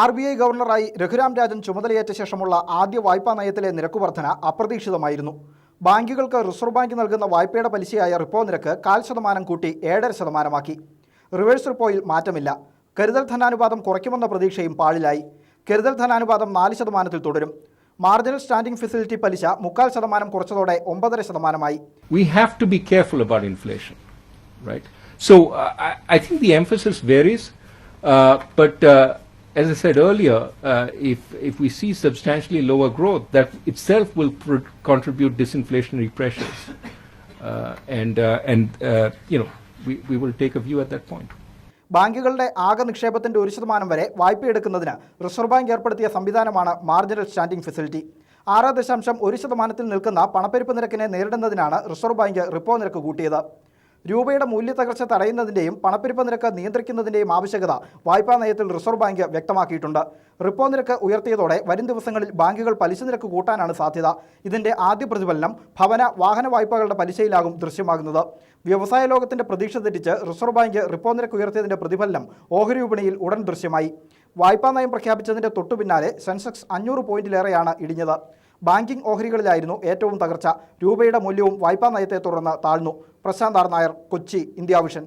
R B I ഗവർണറായി രഘുരാം രാജൻ ചുമതലയേറ്റ ശേഷമുള്ള ആദ്യ വായ്പാ നയത്തിലെ നിരക്ക് വർധന അപ്രതീക്ഷിതമായിരുന്നു. ബാങ്കുകൾക്ക് റിസർവ് ബാങ്ക് നൽകുന്ന വായ്പയുടെ പലിശയായ റിപ്പോ നിരക്ക് കാൽ ശതമാനം കൂട്ടി ഏഴര ശതമാനമാക്കി. റിവേഴ്സ് റിപ്പോയിൽ മാറ്റമില്ല. കരുതൽ ധനാനുപാതം കുറയ്ക്കുമെന്ന പ്രതീക്ഷയും പാളിലായി. കരുതൽ ധനാനുപാതം നാല് ശതമാനത്തിൽ തുടരും. മാർജിനൽ സ്റ്റാൻഡിംഗ് ഫെസിലിറ്റി പലിശ മുക്കാൽ ശതമാനം കുറച്ചതോടെ ഒമ്പതര ശതമാനമായി. We have to be careful about inflation right so I think the emphasis varies emphasis uh, uh, as I said earlier, uh, if if we see substantially lower growth, that itself will pr- contribute disinflationary pressures, uh, and uh, and uh, you know we, we will take a view at that point. ബാങ്കുകളുടെ ആകെ നിക്ഷേപത്തിന്റെ ഒരു ശതമാനം വരെ വായ്പയെടുക്കുന്നതിന് reserve bank ഏർപ്പെടുത്തിയ സംവിധാനമാണ് marginal standing facility ആറ് ദശാംശം ഒരു ശതമാനത്തിൽ നിൽക്കുന്ന പണപ്പെരുപ്പ് നിരക്കിനെ നേരിടുന്നതിനാണ് റിസർവ് ബാങ്ക് റിപ്പോ നിരക്ക് കൂട്ടിയത് രൂപയുടെ മൂല്യത്തകർച്ച തടയുന്നതിന്റെയും പണപ്പെരുപ്പ് നിരക്ക് നിയന്ത്രിക്കുന്നതിന്റെയും ആവശ്യകത വായ്പാ നയത്തിൽ റിസർവ് ബാങ്ക് വ്യക്തമാക്കിയിട്ടുണ്ട്. റിപ്പോ നിരക്ക് ഉയർത്തിയതോടെ വരും ദിവസങ്ങളിൽ ബാങ്കുകൾ പലിശ നിരക്ക് കൂട്ടാനാണ് സാധ്യത. ഇതിന്റെ ആദ്യ പ്രതിഫലനം ഭവന വാഹന വായ്പകളുടെ പലിശയിലാകും ദൃശ്യമാകുന്നത്. വ്യവസായ ലോകത്തിന്റെ പ്രതീക്ഷ തെറ്റിച്ച് റിസർവ് ബാങ്ക് റിപ്പോ നിരക്ക് ഉയർത്തിയതിന്റെ പ്രതിഫലനം ഓഹരി വിപണിയിൽ ഉടൻ ദൃശ്യമായി. വായ്പാ നയം പ്രഖ്യാപിച്ചതിന്റെ തൊട്ടു പിന്നാലെ സെൻസെക്സ് അഞ്ഞൂറ് പോയിന്റിലേറെയാണ് ഇടിഞ്ഞത്. ബാങ്കിംഗ് ഓഹരികളിലായിരുന്നു ഏറ്റവും തകർച്ച. രൂപയുടെ മൂല്യവും വായ്പാ നയത്തെ തുടർന്ന് താഴ്ന്നു. Prashanth R Nair Kochi India vision.